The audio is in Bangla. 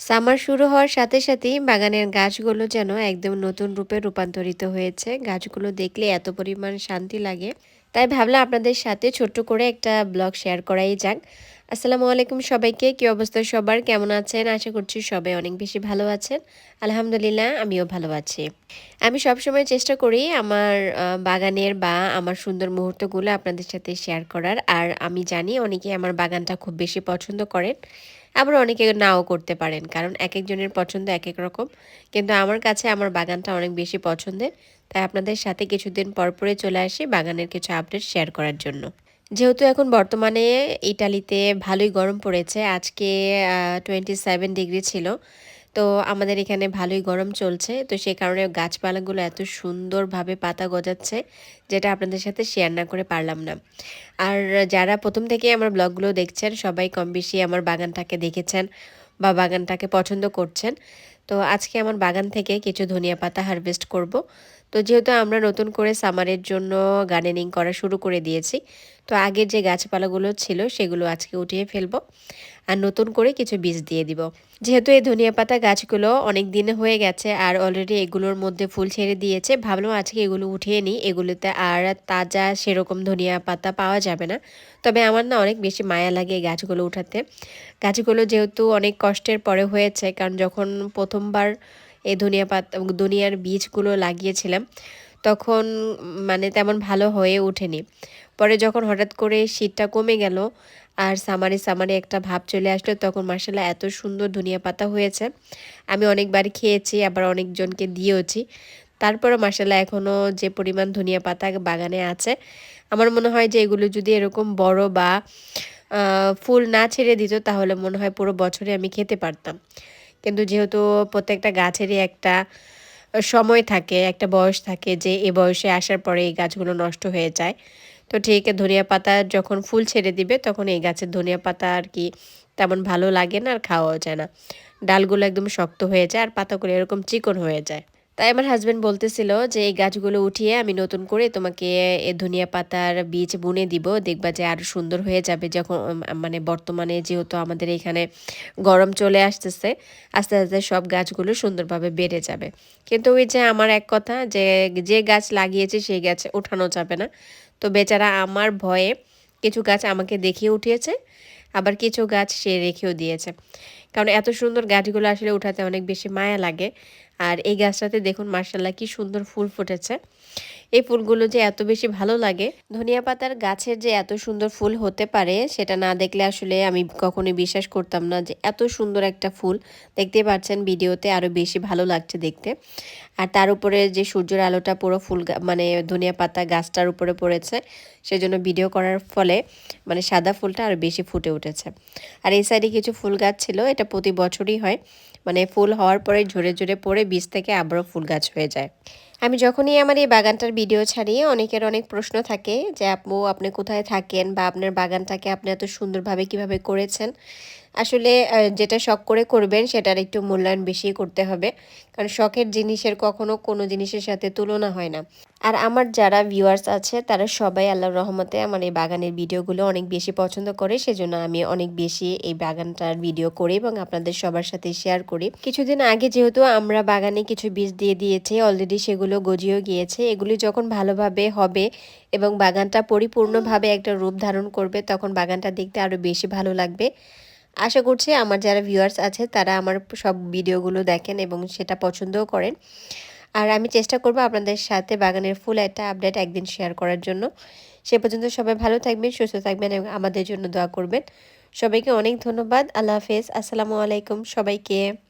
সামার শুরু হওয়ার সাথে সাথেই বাগানের গাছগুলো যেন একদম নতুন রূপে রূপান্তরিত হয়েছে। গাছগুলো দেখলে এত পরিমাণ শান্তি লাগে। তাই ভাবলাম আপনাদের সাথে ছোট্ট করে একটা ব্লগ শেয়ার করাই যাক। আসসালামু আলাইকুম সবাইকে, কী অবস্থা সবার? কেমন আছেন? আশা করছি সবাই অনেক বেশি ভালো আছেন। আলহামদুলিল্লাহ, আমিও ভালো আছি। আমি সবসময় চেষ্টা করি আমার বাগানের বা আমার সুন্দর মুহূর্তগুলো আপনাদের সাথে শেয়ার করার। আর আমি জানি অনেকে আমার বাগানটা খুব বেশি পছন্দ করেন, আবার অনেকে নাও করতে পারেন, কারণ এক একজনের পছন্দ এক এক রকম। কিন্তু আমার কাছে আমার বাগানটা অনেক বেশি পছন্দের। তাই আপনাদের সাথে কিছুদিন পর পরে চলে আসি বাগানের কিছু আপডেট শেয়ার করার জন্য। যেহেতু এখন বর্তমানে ইটালিতে ভালোই গরম পড়েছে, আজকে টোয়েন্টি সেভেন ডিগ্রি ছিল, তো আমাদের এখানে ভালোই গরম চলছে, তো সে কারণে গাছপালাগুলো এত সুন্দরভাবে পাতা গজাচ্ছে যেটা আপনাদের সাথে শেয়ার না করে পারলাম না। আর যারা প্রথম থেকে আমার ব্লগগুলো দেখছেন, সবাই কম বেশি আমার বাগানটাকে দেখেছেন বা বাগানটাকে পছন্দ করছেন, তো আজকে আমার বাগান থেকে কিছু ধনিয়া পাতা হারভেস্ট করব। তো যেহেতু আমরা নতুন করে সামারের জন্য গার্ডেনিং করা শুরু করে দিয়েছি তো আগের যে গাছপালাগুলো ছিল, সেগুলো আজকে উঠিয়ে ফেলব আর নতুন করে কিছু বীজ দিয়ে দিব। যেহেতু এই ধনিয়া পাতা গাছগুলো অনেক দিন হয়ে গেছে আর অলরেডি এগুলোর মধ্যে ফুল ছেড়ে দিয়েছে, ভাবলাম আজকে এগুলো উঠিয়ে নিই। এগুলোতে আর তাজা সেরকম ধনিয়া পাতা পাওয়া যাবে না। তবে আমার না অনেক বেশি মায়া লাগে এই গাছগুলো উঠাতে। গাছগুলো যেহেতু অনেক কষ্টের পরে হয়েছে, কারণ যখন প্রথমবার এই ধনিয়া পাতা, ধনিয়ার বীজগুলো লাগিয়েছিলাম তখন মানে তেমন ভালো হয়ে ওঠেনি। পরে যখন হঠাৎ করে শীতটা কমে গেল আর সামারে সামারে একটা ভাব চলে আসলো, তখন মার্শাল্লাহ এত সুন্দর ধনিয়া পাতা হয়েছে। আমি অনেকবার খেয়েছি, আবার অনেকজনকে দিয়েওছি। তারপরে মার্শাল্লাহ এখনও যে পরিমাণ ধনিয়া পাতা বাগানে আছে, আমার মনে হয় যে এগুলো যদি এরকম বড় বা ফুল না ছেড়ে দিত, তাহলে মনে হয় পুরো বছরে আমি খেতে পারতাম। কিন্তু যেহেতু প্রত্যেকটা গাছেরই একটা সময় থাকে, একটা বয়স থাকে যে এ বয়সে আসার পরে এই গাছগুলো নষ্ট হয়ে যায়। তো ঠিক ধনিয়া পাতা যখন ফুল ছেড়ে দিবে তখন এই গাছের ধনিয়া পাতা আর কি তেমন ভালো লাগে না আর খাওয়াও যায় না। ডালগুলো একদম শক্ত হয়ে যায় আর পাতাগুলো এরকম চিকন হয়ে যায়। তাই আমার হাজব্যান্ড বলতেছিল যে, এই গাছগুলো উঠিয়ে আমি নতুন করে তোমাকে এ ধনিয়া পাতার বীজ বুনে দিব। দেখবা যে আরও সুন্দর হয়ে যাবে যখন মানে বর্তমানে যেহেতু আমাদের এখানে গরম চলে আসতেছে, আস্তে আস্তে সব গাছগুলো সুন্দরভাবে বেড়ে যাবে। কিন্তু ওই যে আমার এক কথা যে যে গাছ লাগিয়েছে সেই গাছ ওঠানো যাবে না। তো বেচারা আমার ভয়ে কিছু গাছ আমাকে দেখিয়ে উঠিয়েছে, আবার কিছু গাছ সে রেখেও দিয়েছে। কারণ এত সুন্দর গাছগুলো আসলে উঠাতে অনেক বেশি মায়া লাগে। আর এই গাছটাতে দেখুন মার্শাল্লাহ কি সুন্দর ফুল ফুটেছে। এই ফুলগুলো যে এত বেশি ভালো লাগে, ধনিয়া পাতার গাছের যে এত সুন্দর ফুল হতে পারে, সেটা না দেখলে আসলে আমি কখনোই বিশ্বাস করতাম না যে এত সুন্দর একটা ফুল। দেখতে পাচ্ছেন ভিডিওতে আরও বেশি ভালো লাগছে দেখতে। আর তার উপরে যে সূর্যের আলোটা পুরো ফুল মানে ধনিয়া পাতা গাছটার উপরে পড়েছে, সেজন্য ভিডিও করার ফলে মানে সাদা ফুলটা আরও বেশি ফুটে উঠেছে। আর এই সাইডে কিছু ফুল গাছ ছিল, এটা প্রতি বছরই হয়। মানে ফুল হওয়ার পরে ঝরে ঝরে পড়ে বীজ থেকে আবারও ফুল গাছ হয়ে যায়। আমি যখনই আমার এই বাগানটার ভিডিও ছাড়ি, অনেকের অনেক প্রশ্ন থাকে যে, আপু, আপনি কোথায় থাকেন বা আপনার বাগানটাকে আপনি এত সুন্দরভাবে কীভাবে করেছেন? আসলে যেটা শখ করে করবেন, সেটার একটু মূল্যায়ন বেশি করতে হবে। কারণ শখের জিনিসের কখনো কোনো জিনিসের সাথে তুলনা হয় না। আর আমার যারা ভিউয়ার্স আছে, তারা সবাই আল্লাহর রহমতে আমার এই বাগানের ভিডিওগুলো অনেক বেশি পছন্দ করে। সেজন্য আমি অনেক বেশি এই বাগানটার ভিডিও করি এবং আপনাদের সবার সাথে শেয়ার করি। কিছুদিন আগে যেহেতু আমরা বাগানে কিছু বীজ দিয়ে দিয়েছি অলরেডি সেগুলো গজিয়েও গিয়েছে। এগুলি যখন ভালোভাবে হবে এবং বাগানটা পরিপূর্ণভাবে একটা রূপ ধারণ করবে, তখন বাগানটা দেখতে আরও বেশি ভালো লাগবে। আশা করছি আমার যারা ভিউয়ার্স আছে, তারা আমার সব ভিডিওগুলো দেখেন এবং সেটা পছন্দও করেন। আর আমি চেষ্টা করব আপনাদের সাথে বাগানের ফুল একটা আপডেট একদিন শেয়ার করার জন্য। সে পর্যন্ত সবাই ভালো থাকবেন, সুস্থ থাকবেন এবং আমাদের জন্য দোয়া করবেন। সবাইকে অনেক ধন্যবাদ, আল্লাহ হাফেজ, আসসালামু আলাইকুম সবাইকে।